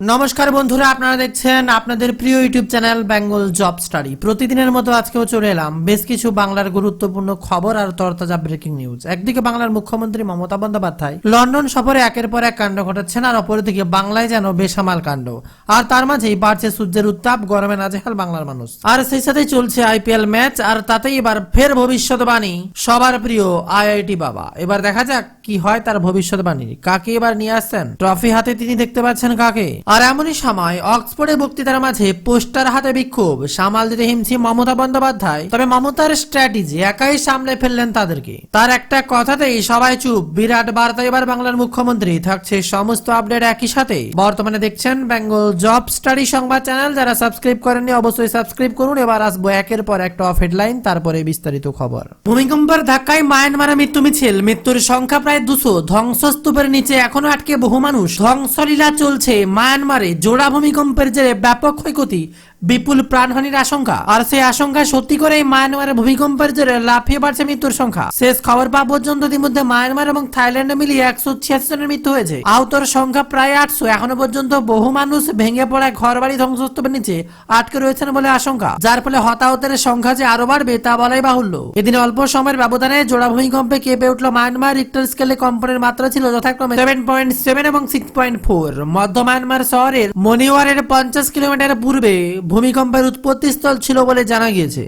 নমস্কার বন্ধুরা, আপনারা দেখছেন আপনাদের প্রিয় YouTube channel Bengal job study. প্রতিদিনের মতো আজকেও চলে এলাম বেশ কিছু বাংলার গুরুত্বপূর্ণ খবর আর তরতাজা ব্রেকিং নিউজ। একদিকে বাংলার মুখ্যমন্ত্রী মমতা বন্দ্যোপাধ্যায়, লন্ডন সফরে একের পর এক কাণ্ড ঘটাচ্ছেন আর অপরদিকে বাংলায় যেন বেসামাল কাণ্ড। আর তার মাঝেই বাড়ছে সূর্যের উত্তাপ, গরমে নাজেহাল বাংলার মানুষ। আর সেই সাথেই চলছে আইপিএল ম্যাচ, আর তাতেই এবার ফের ভবিষ্যৎবাণী। সবার প্রিয় আইআইটি বাবা। এবার দেখা যাক কি হয় তার ভবিষ্যৎবাণী কাকে এবার নিয়ে আসছেন? ট্রফি হাতে তিনি দেখতে পাচ্ছেন কাকে? আর এমনই সময় অক্সফোর্ডে বক্তৃতার মাঝে পোস্টার হাতে বিক্ষোভ। সামাল দিতে হিমছিম মমতা বন্দ্যোপাধ্যায়। তবে মমতার স্ট্র্যাটেজি একাই সামলে ফেললেন তাদেরকে। তার একটা কথাতেই সবাই চুপ। বিরাট বার্তা এবার বাংলার মুখ্যমন্ত্রী। থাকছে সমস্ত আপডেট একই সাথে। বর্তমানে দেখছেন বেঙ্গল জব স্টাডি সংবাদ চ্যানেল। যারা সাবস্ক্রাইব করেননি, অবশ্যই সাবস্ক্রাইব করুন। এবার আসব একের পর এক টপ হেডলাইন, তারপরে বিস্তারিত খবর। ভূমিকম্পের ধাক্কায় মায়ানমারে মৃত্যু মিছিল। মৃত্যুর সংখ্যা প্রায় দুশো ধ্বংসস্তূপের নিচে এখনও আটকে বহু মানুষ। ধ্বংসলীলা চলছে। মায়ানমারে জোড়া ভূমিকম্পের জেরে ব্যাপক ক্ষয়ক্ষতি। বিপুল প্রাণহানির আশঙ্কা। আর সেই আশঙ্কা সত্যি করেই মায়ানমারে ভূমিকম্পের জেরে লাফিয়ে বাড়ছে মৃত্যুর সংখ্যা। শেষ খবর পাওয়া পর্যন্ত ইতিমধ্যে মায়ানমার এবং থাইল্যান্ডে মিলিয়ে একশো ছিয়াশি জনের মৃত্যু হয়েছে। আহতর সংখ্যা প্রায় আটশো। এখনও পর্যন্ত বহু মানুষ ভেঙে পড়া ঘর বাড়ি ধ্বংসস্তূপের নিচে আটকে রয়েছেন বলে আশঙ্কা। যার ফলে হতাহতের সংখ্যা যে আরও বাড়বে তা বলাই বাহুল্য। এদিন অল্প সময়ের ব্যবধানে জোড়া ভূমিকম্পে কেঁপে উঠল মায়ানমার রিক্টার স্কেলে কম্পনের মাত্রা ছিল যথাক্রমে সেভেন পয়েন্ট সেভেন এবং সিক্স পয়েন্ট ফোর মধ্য মায়ানমার শহরের মনিওয়ারের পঞ্চাশ কিলোমিটার পূর্বে ভূমিকম্পের উৎপত্তিস্থল ছিল বলে জানা গিয়েছে।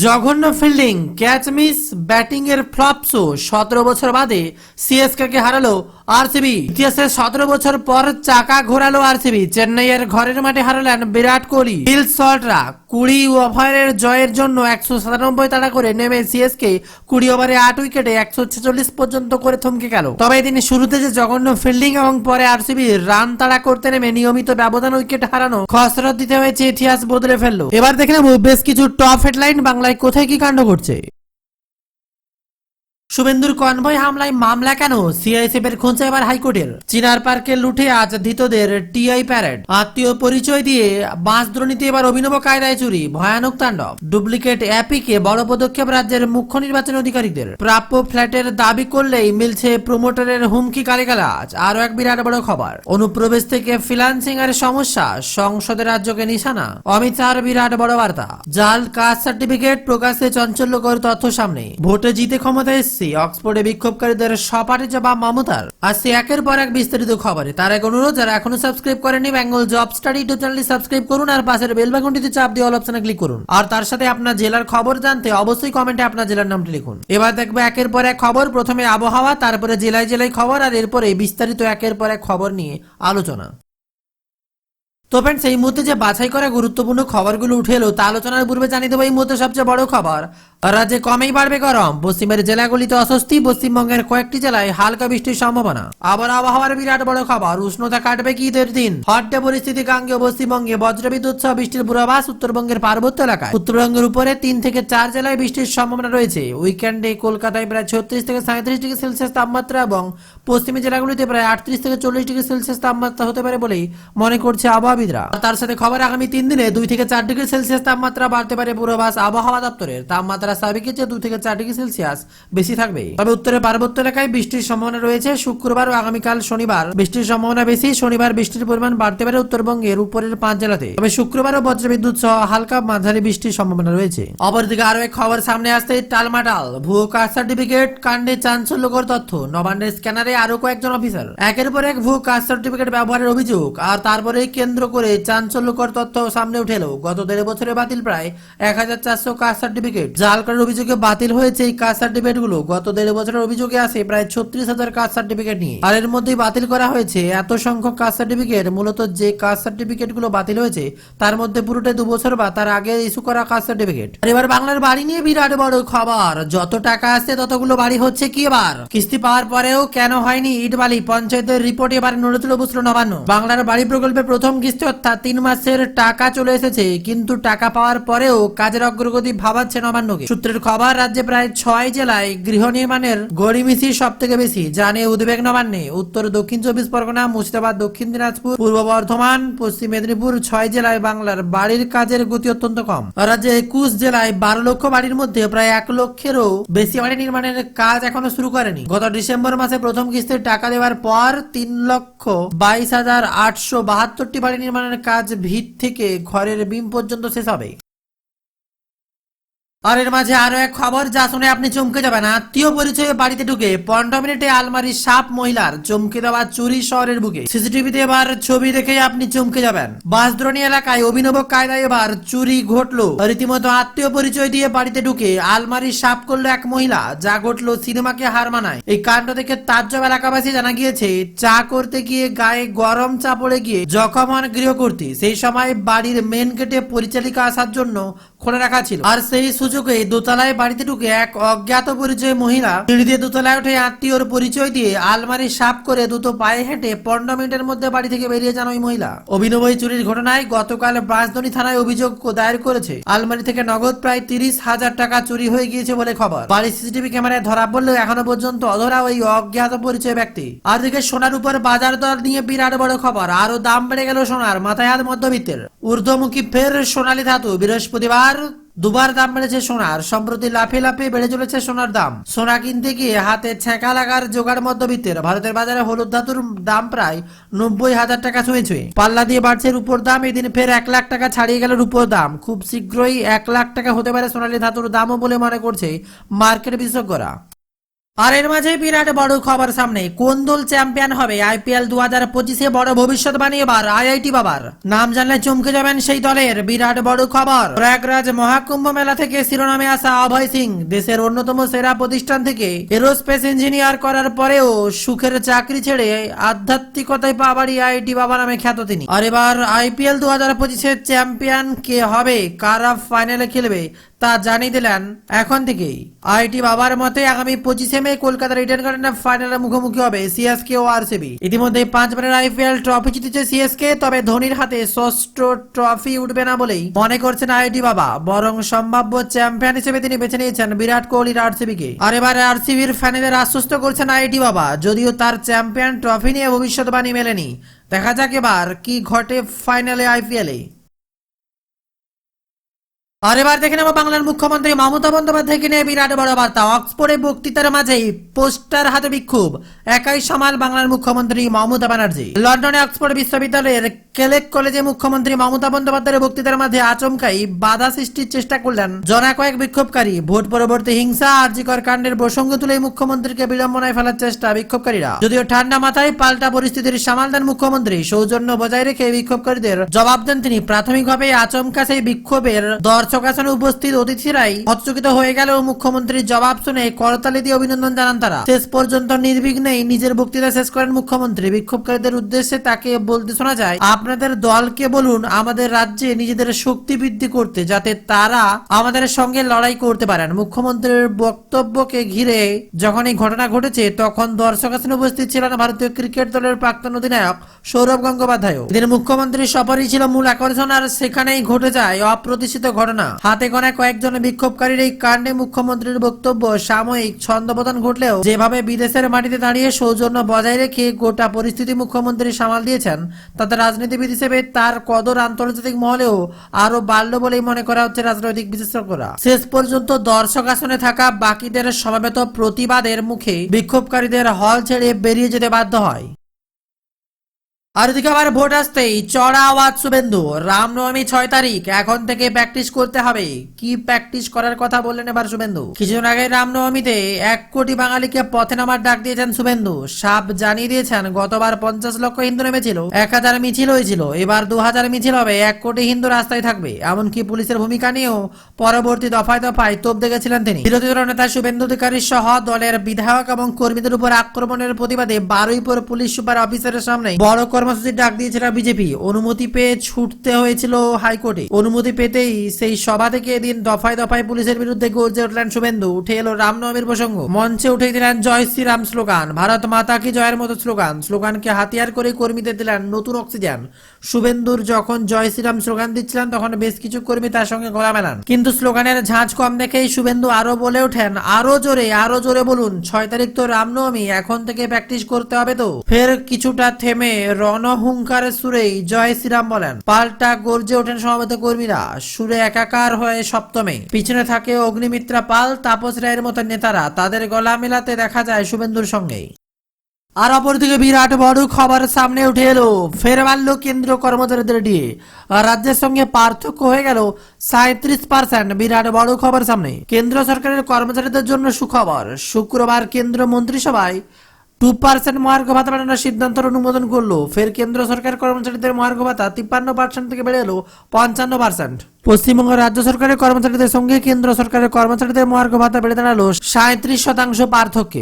জঘন্য ফিল্ডিং ক্যাচ মিস ব্যাটিং এর ফ্লপ শো সতেরো বছর বাদে সিএসকে কে হারালো আরসিবি ইতিহাসে সতেরো বছর পর চাকা ঘোরালো আরসিবি চেন্নাইয়ের ঘরের মাঠে হারালেন বিরাট কোহলি। হিল শটরা কুড়ি ওভারের জয়ের জন্য একশো সাতানব্বই তাড়া করে নেমে সিএসকে কুড়ি ওভারে আট উইকেটে একশো ছেচল্লিশ পর্যন্ত করে থমকে গেল। তবে এদিন শুরুতে যে জঘন্য ফিল্ডিং এবং পরে আরসিবি রান তাড়া করতে নেমে নিয়মিত ব্যবধান উইকেট হারানো খসরত দিতে হয়েছে ইতিহাস বদলে ফেলল। এবার দেখে নেব বেশ কিছু টপ হেডলাইন বাংলায় কোথায় কি কাণ্ড ঘটছে? শুভেন্দুর কনভয় হামলায় মামলা কেন? সিআইএসএফ এর খোঁজে এবার হাইকোর্টের। চিনার পার্কে লুটে আজ ধৃতদের টিআই প্যারেড। আত্মীয় পরিচয় দিয়ে বাঁশ দ্রোণীতে এবার অভিনব কায়দায় চুরি। ভয়ানক তাণ্ডব। ডুপ্লিকেট অ্যাপিকে বড় পদক্ষেপ রাজ্যের মুখ্য নির্বাচন অধিকারীদের। প্রাপ্য ফ্ল্যাটের দাবি করলেই মিলছে প্রমোটারের হুমকি গালিগালাজ। আরও এক বিরাট বড় খবর। অনুপ্রবেশ থেকে ফ্রিলান্সিং এর সমস্যা, সংসদের রাজ্যকে নিশানা। অমিত শাহর বিরাট বড় বার্তা। জাল কাস্ট সার্টিফিকেট প্রকাশে চাঞ্চল্যকর তথ্য সামনে। ভোটে জিতে ক্ষমতা এসছে অক্সফোর্ডে বিক্ষোভকারীদের সপাটে জবাব মমতার। আসছে একের পর এক বিস্তারিত খবরে। তার এক অনুরোধ, যারা এখনও সাবস্ক্রাইব করেনি বেঙ্গল জব স্টাডি ইউটিউব চ্যানেলটি সাবস্ক্রাইব করুন আর পাশের বেল বাটনটিতে চাপ দিয়ে অল অপশনে ক্লিক করুন। আর তার সাথে আপনার জেলার খবর জানতে অবশ্যই কমেন্টে আপনার জেলার নামটি লিখুন। এবার দেখবে একের পর এক খবর, প্রথমে আবহাওয়া, তারপরে জেলায় জেলায় খবর, আর এরপরে বিস্তারিত একের পর এক খবর নিয়ে আলোচনা। তো ফ্রেন্ডস এই মুহূর্তে যে বাছাই করা গুরুত্বপূর্ণ খবরগুলো উঠে এলো, তা আলোচনার পূর্বে জানিয়ে দেবো এই মুহূর্তে সবচেয়ে বড় খবর। রাজ্যে কমেই বাড়বে গরম। পশ্চিমের জেলাগুলিতে অস্বস্তি, পশ্চিমবঙ্গের কয়েকটি জেলায় হালকা বৃষ্টির সম্ভাবনা। আবার আবহাওয়ার বিরাট বড় খবর, উষ্ণতা কাটবে কি ঈদের দিন? হটডে পরিস্থিতি গাঙ্গেয় পশ্চিমবঙ্গে বজ্রবিদ্যুৎ সহ বৃষ্টির পূর্বাভাস উত্তরবঙ্গের পার্বত্য এলাকায়। উত্তরবঙ্গের উপরে তিন থেকে চার জেলায় বৃষ্টির সম্ভাবনা রয়েছে। উইকেন্ডে কলকাতায় প্রায় ছত্রিশ থেকে সাঁত্রিশ ডিগ্রি সেলসিয়াস তাপমাত্রা এবং পশ্চিমী জেলাগুলিতে প্রায় আটত্রিশ থেকে চল্লিশ ডিগ্রি সেলসিয়াস তাপমাত্রা হতে পারে বলেই মনে করছে আবহাওয়াবিদরা। তার সাথে খবর আগামী তিন দিনে দুই থেকে চার ডিগ্রি সেলসিয়াস তাপমাত্রা বাড়তে পারে পূর্বাভাস আবহাওয়া দপ্তরের। তাপমাত্রা স্বাভাবিকের চেয়ে দুই থেকে চার ডিগ্রি সেলসিয়াস বেশি থাকবে। তবে উত্তরে পার্বত্য এলাকায় বৃষ্টির সম্ভাবনা রয়েছে শুক্রবার ও আগামীকাল শনিবার। বৃষ্টির সম্ভাবনা বেশি, শনিবার বৃষ্টির পরিমাণ বাড়তে পারে উত্তরবঙ্গের উপরের পাঁচ জেলাতে। তবে শুক্রবার ও বজ্রবিদ্যুৎ সহ হালকা মাঝারি বৃষ্টির সম্ভাবনা রয়েছে। অপরদিকে আরও এক খবর সামনে আসতে টালমাটাল, ভুয়ো কাস্ট সার্টিফিকেট, কাণ্ডে চাঞ্চল্যকর তথ্য। নবান্নের স্ক্যানারে আরও কয়েকজন অফিসার। একের পর এক ভুয়ো কাস্ট সার্টিফিকেট ব্যবহারের অভিযোগ, আর তারপরে কেন্দ্র করে চাঞ্চল্যকর তথ্য সামনে উঠে গত দেড় বছরে বাতিল প্রায় এক হাজার চারশো কাস্ট সার্টিফিকেট জাল করার অভিযোগে বাতিল হয়েছে এই কাস্ট সার্টিফিকেটগুলো গত দেড় বছরের অভিযোগে আসে প্রায় ছত্রিশ হাজার কাস্ট সার্টিফিকেট নিয়ে। আর এর মধ্যেই বাতিল করা হয়েছে এত সংখ্যক কাস্ট সার্টিফিকেট। মূলত যে কাস্ট সার্টিফিকেটগুলো বাতিল হয়েছে, তার মধ্যে পুরোটাই দু বছর বা তার আগে ইস্যু করা কাস্ট সার্টিফিকেট। আর এবার বাংলার বাড়ি নিয়ে বিরাট বড় খবর। যত টাকা আসছে, ততগুলো বাড়ি হচ্ছে কি এবার? কিস্তি পাওয়ার পরেও কেন হয়নি ইট বালি? পঞ্চায়েতের রিপোর্ট এবার নড়ে তুলে বসল নবান্ন। বাংলার বাড়ি প্রকল্পে প্রথম কিস্তি অর্থাৎ তিন মাসের টাকা চলে এসেছে। কিন্তু টাকা পাওয়ার পরেও কাজের অগ্রগতি ভাবাচ্ছে নবান্নকে। সূত্রের খবর, রাজ্যে প্রায় ছয় জেলায় গৃহ নির্মাণের গড়িমিসি সব থেকে বেশি জানে উদ্বেগ নবান্নে। উত্তর, দক্ষিণ চব্বিশ পরগনা, মুর্শিদাবাদ, দক্ষিণ দিনাজপুর, পূর্ব বর্ধমান, পশ্চিম মেদিনীপুর, ছয় জেলায় বাংলার বাড়ির কাজের গতি অত্যন্ত কম। রাজ্যে একুশ জেলায় বারো লক্ষ বাড়ির মধ্যে প্রায় এক লক্ষেরও বেশি বাড়ি নির্মাণের কাজ এখনও শুরু করেনি। গত ডিসেম্বর মাসে প্রথম কিস্তির টাকা দেওয়ার পর তিন লক্ষ বাইশ হাজার আটশো বাহাত্তরটি বাড়ি নির্মাণের কাজ ভিত থেকে ঘরের বিম পর্যন্ত শেষ হবে। আর এর মাঝে আরও এক খবর, যা শুনে আপনি চমকে যাবেন। আত্মীয় পরিচয়ে বাড়িতে ঢুকে পনেরো মিনিটে আলমারি সাপ মহিলার চমকে দেওয়া চুরি শহরের বুকে। সিসিটিভিতে এবার ছবি দেখে আপনি চমকে যাবেন। বাসদ্রণী এলাকায় অভিনব কায়দায় এবার চুরি ঘটলো। রীতিমতো আত্মীয় পরিচয় দিয়ে বাড়িতে ঢুকে আলমারি সাপ করল এক মহিলা, যা ঘটলো সিনেমাকে হার মানায়। এই কাণ্ড থেকে তাজ্জব এলাকাবাসী জানা গিয়েছে, চা করতে গিয়ে গায়ে গরম চা পড়ে গিয়ে জখম হন গৃহকর্তী সেই সময় বাড়ির মেন গেটে পরিচালিকা আসার জন্য খোলা রাখা ছিল। আর সেই সুযোগে দোতলায় বাড়িতে ঢুকে এক অজ্ঞাত পরিচয় মহিলা সিঁড়ি দিয়ে দোতলায় উঠে আত্মীয়র পরিচয় দিয়ে আলমারি সাফ করে দুটো পায়ে হেঁটে পনেরো মিনিটের মধ্যে বাড়ি থেকে বেরিয়ে যান ওই মহিলা। অভিনব চুরির ঘটনায় গতকাল বাঁশদনী থানায় অভিযোগ দায়ের করেছে। আলমারি থেকে নগদ প্রায় তিরিশ হাজার টাকা চুরি হয়ে গিয়েছে বলে খবর। বাড়ির সিসিটিভি ক্যামেরায় ধরা পড়লেও এখনও পর্যন্ত অধরা ওই অজ্ঞাত পরিচয় ব্যক্তি। আর দিকে সোনার উপর বাজার দর নিয়ে বিরাট বড় খবর। আরও দাম বেড়ে গেল সোনার, মাথায় হাত মধ্যবিত্তের। ঊর্ধ্বমুখী ফের সোনালী ধাতু। বৃহস্পতিবার দুবার দাম বেড়েছে সোনার। সম্প্রতি লাফে লাফে বেড়ে চলেছে সোনার দাম। সোনা কিনতে গিয়ে হাতে ছেঁকা লাগার জোগাড় মধ্যবিত্তের। ভারতের বাজারে হলুদ ধাতুর দাম প্রায় নব্বই হাজার টাকা ছুঁয়ে ছুঁয়ে। পাল্লা দিয়ে বাড়ছে রূপোর দাম। এদিন ফের এক লাখ টাকা ছাড়িয়ে গেল রূপোর দাম। খুব শীঘ্রই এক লাখ টাকা হতে পারে সোনালী ধাতুর দামও বলে মনে করছে মার্কেট বিশেষজ্ঞরা। আর এর মাঝে বিরাট বড় খবর সামনে। কোন দল চ্যাম্পিয়ন হবে? আইপিএল দু হাজার পঁচিশে বড় ভবিষ্যৎবাণী এবার। আইআইটি বাবার। নাম জানলে চমকে যাবেন সেই দলের বিরাট বড় খবর। প্রয়াগরাজ মহাকুম্ভ মেলা থেকে শিরোনামে আসা অভয় সিং। দেশের অন্যতম সেরা প্রতিষ্ঠান থেকে এরোস্পেস ইঞ্জিনিয়ার করার পরেও সুখের চাকরি ছেড়ে আধ্যাত্মিকতায় পাবাড়ি আইআইটি বাবা নামে খ্যাত তিনি। আর এবার আইপিএল দু হাজার পঁচিশের চ্যাম্পিয়ন কে হবে? কারা ফাইনালে খেলবে? তা জানিয়ে দিলেন এখন থেকেই। আইটি বাবার মতে আগামী পঁচিশে মে কলকাতা রিটার্ন গার্ডেনের ফাইনালে মুখোমুখি হবে সিএসকে ও আরসিবি। ইতিমধ্যে পাঁচবারের আইপিএল ট্রফি জিতেছে সিএসকে, তবে ধোনির হাতে ষষ্ঠ ট্রফি উঠবে না বলেই মনে করছেন আইটি বাবা। বরং সম্ভাব্য চ্যাম্পিয়ন হিসেবে তিনি বেছে নিয়েছেন বিরাট কোহলির আরসিবিকে। আর এবার আরসিবির ফ্যানেদের আশ্বস্ত করছেন আইটি বাবা, যদিও তার চ্যাম্পিয়ন ট্রফি নিয়ে ভবিষ্যৎবাণী মেলেনি। দেখা যাক এবার কি ঘটে ফাইনালে আইপিএলে। আর এবার দেখে নেব বাংলার মুখ্যমন্ত্রী মমতা বন্দ্যোপাধ্যায়কে নিয়ে বিরাট বড় বার্তা। অক্সফোর্ডে বক্তৃতার মাঝেই পোস্টার হাতে বিক্ষোভ। একাই সমাল বাংলার মুখ্যমন্ত্রী মমতা ব্যানার্জি। লন্ডনে অক্সফোর্ড বিশ্ববিদ্যালয়ের কেলেক কলেজে মুখ্যমন্ত্রী মমতা বন্দ্যোপাধ্যায়ের বক্তৃতার মাঝে আচমকাই বাধা সৃষ্টির চেষ্টা করলেন। জনা কয়েক বিক্ষোভকারী, ভোট পরবর্তী হিংসা আর্জিকর কাণ্ডের প্রসঙ্গ তুলে মুখ্যমন্ত্রীকে বিড়ম্বনায় ফেলার চেষ্টা বিক্ষোভকারীরা। যদিও ঠান্ডা মাথায় পাল্টা পরিস্থিতির সামাল দেন মুখ্যমন্ত্রী, সৌজন্য বজায় রেখে বিক্ষোভকারীদের জবাব দেন তিনি। প্রাথমিকভাবে আচমকা সেই বিক্ষোভের দর্শক আসনে উপস্থিত অতিথিরাই হতচকিত হয়ে গেলেও মুখ্যমন্ত্রীর জবাব শুনে করতালি দিয়ে অভিনন্দন জানান তারা। শেষ পর্যন্ত নির্বিঘ্নেই নিজের বক্তৃতা শেষ করেন মুখ্যমন্ত্রী। বিক্ষোভকারীদের উদ্দেশ্যে তাকে বলতে শোনা যায় আপনাদের দলকে বলুন, আমাদের রাজ্যে নিজেদের শক্তি বৃদ্ধি করতে, যাতে তারা আমাদের সঙ্গে লড়াই করতে পারেন। মুখ্যমন্ত্রীর বক্তব্যকে ঘিরে যখন এই ঘটনা ঘটেছে, তখন দর্শক আসনে উপস্থিত ছিলেন ভারতীয় ক্রিকেট দলের প্রাক্তন অধিনায়ক সৌরভ গঙ্গোপাধ্যায়। এদিন মুখ্যমন্ত্রীর সফরই ছিল মূল আকর্ষণ, আর সেখানেই ঘটে যায় অপ্রতিষ্ঠিত ঘটনা। হাতে গোনা কয়েকজন বিক্ষোভকারীর এই কাণ্ডে মুখ্যমন্ত্রীর বক্তব্য, সাময়িক ছন্দপতন ঘটলেও যেভাবে বিদেশের মাটিতে দাঁড়িয়ে সৌজন্য বজায় রেখে গোটা পরিস্থিতি মুখ্যমন্ত্রী সামাল দিয়েছেন, তাতে রাজনীতিবিদ হিসেবে তার কদর আন্তর্জাতিক মহলেও আরও বাড়ল বলেই মনে করা হচ্ছে রাজনৈতিক বিশেষজ্ঞরা শেষ পর্যন্ত দর্শক আসনে থাকা বাকিদের সমাবেত প্রতিবাদের মুখে বিক্ষোভকারীদের হল ছেড়ে বেরিয়ে যেতে বাধ্য হয়। আর এদিকে আবার ভোট আসতেই চড়া আওয়াজ শুভেন্দু। রামনবমী ছয় তারিখ, এখন থেকে প্র্যাকটিস করতে হবে। কি প্র্যাকটিস করার কথা বললেন এবার শুভেন্দু? কিছুদিন আগে রামনবমীতে এক কোটি বাঙালিকে পথে নামার ডাক দিয়েছেন শুভেন্দু। সাপ জানিয়ে দিয়েছেন, গতবার পঞ্চাশ লক্ষ হিন্দু নেমেছিল, এক হাজার মিছিল হয়েছিল। এবার দু হাজার মিছিল হবে, এক কোটি হিন্দু রাস্তায় থাকবে। এমনকি পুলিশের ভূমিকা নিয়েও পরবর্তী দফায় দফায় তোপ দেখেছিলেন তিনি। বিরোধী দল নেতা শুভেন্দু অধিকারী সহ দলের বিধায়ক এবং কর্মীদের উপর আক্রমণের প্রতিবাদে বারুইপুর পুলিশ সুপার অফিসারের সামনে বড় কর্মসূচির ডাক দিয়েছিল বিজেপি। অনুমতি পেয়ে ছুটতে হয়েছিল হাইকোর্টে। অনুমতি পেতেই সেই সভা থেকে এদিন দফায় দফায় পুলিশের বিরুদ্ধে গর্জে উঠলেন শুভেন্দু। উঠে এলো রামনবমীর প্রসঙ্গ। মঞ্চে উঠে দিলেন জয় শ্রীরাম স্লোগান। ভারত মাতা কি জয়ের মতো স্লোগান? স্লোগানকে হাতিয়ার করে কর্মীদের দিলেন নতুন অক্সিজেন। শুভেন্দুর যখন জয় শ্রীরাম স্লোগান দিচ্ছিলেন, তখন বেশ কিছু কর্মী তার সঙ্গে গলা মেলান। কিন্তু স্লোগানের ঝাঁজ কম দেখেই শুভেন্দু আরও বলে ওঠেন, আরও জোরে আরও জোরে বলুন। ছয় তারিখ তো রামনবমী এখন থেকে প্র্যাকটিস করতে হবে তো? ফের কিছুটা থেমে রণহুঙ্কারের সুরেই জয় শ্রীরাম বলেন। পাল্টা গর্জে ওঠেন সমবেত কর্মীরা। সুরে একাকার হয়ে সপ্তমে। পিছনে থাকে অগ্নিমিত্রা পাল, তাপস রায়ের মতো নেতারা। তাদের গলা মেলাতে দেখা যায় শুভেন্দুর সঙ্গেই। আর অপরদিকে বিরাট বড় খবর সামনে উঠে এলো। ফের মারল কেন্দ্রীয় কর্মচারীদের আর রাজ্যের সঙ্গে পার্থক্য হয়ে গেল সাঁত্রিশ পার্সেন্ট বিরাট বড় খবর সামনে। কেন্দ্র সরকারের কর্মচারীদের জন্য সুখবর। শুক্রবার কেন্দ্র মন্ত্রিসভায় টু পার্সেন্ট মহার্ঘ ভাতা বাড়ানোর সিদ্ধান্তের অনুমোদন করল। ফের কেন্দ্র সরকার কর্মচারীদের মহার্ঘ ভাতা তিপ্পান্ন পার্সেন্ট থেকে বেড়ে এলো পঞ্চান্ন পার্সেন্ট পশ্চিমবঙ্গ রাজ্য সরকারের কর্মচারীদের সঙ্গে কেন্দ্র সরকারের কর্মচারীদের মহার্ঘ ভাতা বেড়ে দাঁড়াল সাঁত্রিশ শতাংশ পার্থক্যে।